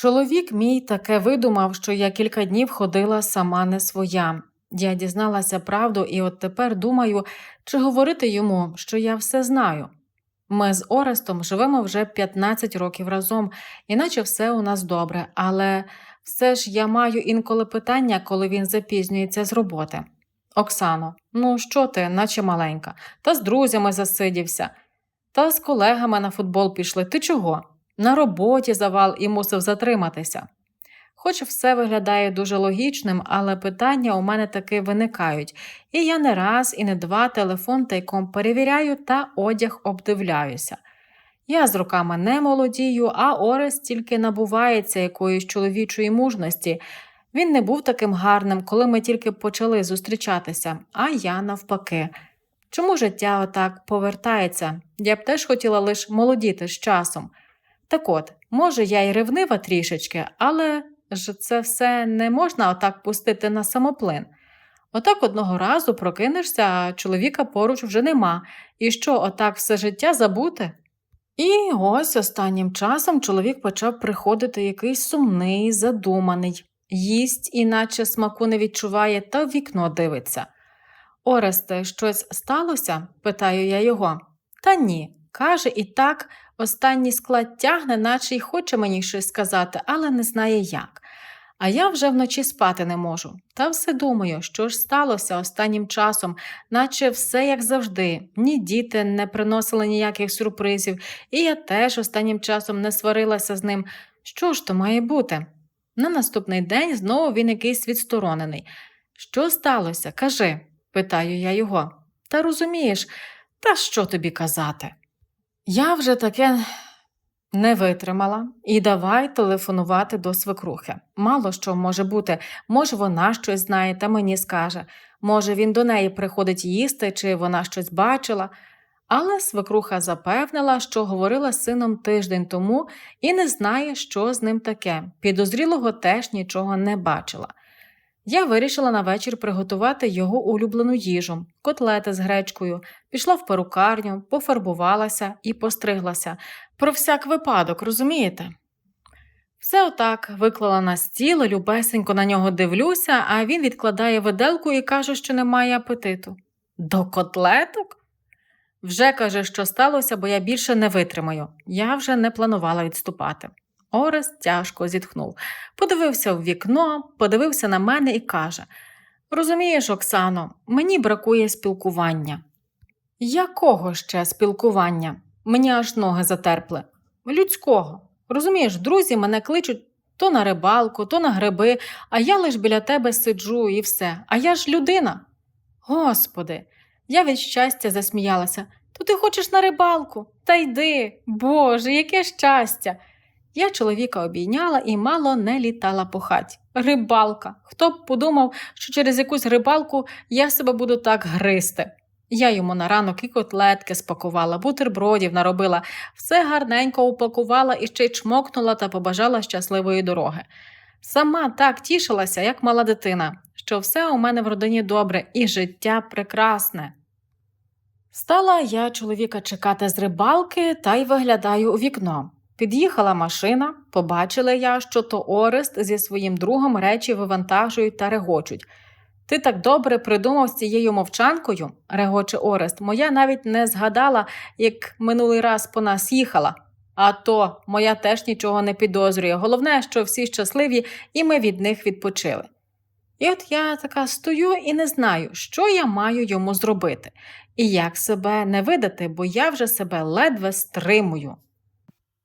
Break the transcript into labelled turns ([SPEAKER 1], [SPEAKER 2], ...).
[SPEAKER 1] Чоловік мій таке видумав, що я кілька днів ходила сама не своя. Я дізналася правду і от тепер думаю, чи говорити йому, що я все знаю. Ми з Орестом живемо вже 15 років разом, іначе все у нас добре, але все ж я маю інколи питання, коли він запізнюється з роботи. Оксано, ну що ти, наче маленька, та з друзями засидівся, та з колегами на футбол пішли. Ти чого? На роботі завал і мусив затриматися. Хоч все виглядає дуже логічним, але питання у мене таки виникають, і я не раз і не два телефон тайком перевіряю та одяг обдивляюся. Я з роками не молодію, а Орес тільки набувається якоїсь чоловічої мужності. Він не був таким гарним, коли ми тільки почали зустрічатися, а я навпаки. Чому життя отак повертається? Я б теж хотіла лише молодіти з часом. Так от, може, я й ревнива трішечки, але ж це все не можна отак пустити на самоплин. Отак одного разу прокинешся, а чоловіка поруч вже нема, і що, отак все життя забути? І ось останнім часом чоловік почав приходити якийсь сумний, задуманий, їсть, іначе смаку не відчуває, та в вікно дивиться. Оресте, щось сталося? питаю я його. Та ні. Каже, і так останній склад тягне, наче й хоче мені щось сказати, але не знає як. А я вже вночі спати не можу. Та все думаю, що ж сталося останнім часом, наче все як завжди. Ні діти не приносили ніяких сюрпризів, і я теж останнім часом не сварилася з ним. Що ж то має бути? На наступний день знову він якийсь відсторонений. Що сталося? Кажи, питаю я його. Та розумієш, та що тобі казати? Я вже таке не витримала і давай телефонувати до свекрухи. Мало що може бути, може, вона щось знає та мені скаже, може, він до неї приходить їсти, чи вона щось бачила. Але свекруха запевнила, що говорила з сином тиждень тому і не знає, що з ним таке. Підозрілого теж нічого не бачила. Я вирішила на вечір приготувати його улюблену їжу, котлети з гречкою, пішла в перукарню, пофарбувалася і постриглася. Про всяк випадок, розумієте? Все отак виклала на стіл, любесенько на нього дивлюся, а він відкладає виделку і каже, що немає апетиту. До котлеток? Вже каже, що сталося, бо я більше не витримаю. Я вже не планувала відступати. Орес тяжко зітхнув, подивився в вікно, подивився на мене і каже: Розумієш, Оксано, мені бракує спілкування. Якого ще спілкування? Мені аж ноги затерпли. Людського. Розумієш, друзі мене кличуть то на рибалку, то на гриби, а я лиш біля тебе сиджу і все. А я ж людина. Господи, я від щастя засміялася. То ти хочеш на рибалку? Та йди, Боже, яке щастя! Я чоловіка обійняла і мало не літала по хаті. Рибалка. Хто б подумав, що через якусь рибалку я себе буду так гризти. Я йому на ранок і котлетки спакувала, бутербродів наробила, все гарненько упакувала і ще й чмокнула та побажала щасливої дороги. Сама так тішилася, як мала дитина, що все у мене в родині добре і життя прекрасне. Стала я чоловіка чекати з рибалки та й виглядаю у вікно. Під'їхала машина, побачила я, що то Орест зі своїм другом речі вивантажують та регочуть. Ти так добре придумав з цією мовчанкою, регоче Орест, моя навіть не згадала, як минулий раз по нас їхала. А то моя теж нічого не підозрює. Головне, що всі щасливі, і ми від них відпочили. І от я така стою і не знаю, що я маю йому зробити, і як себе не видати, бо я вже себе ледве стримую.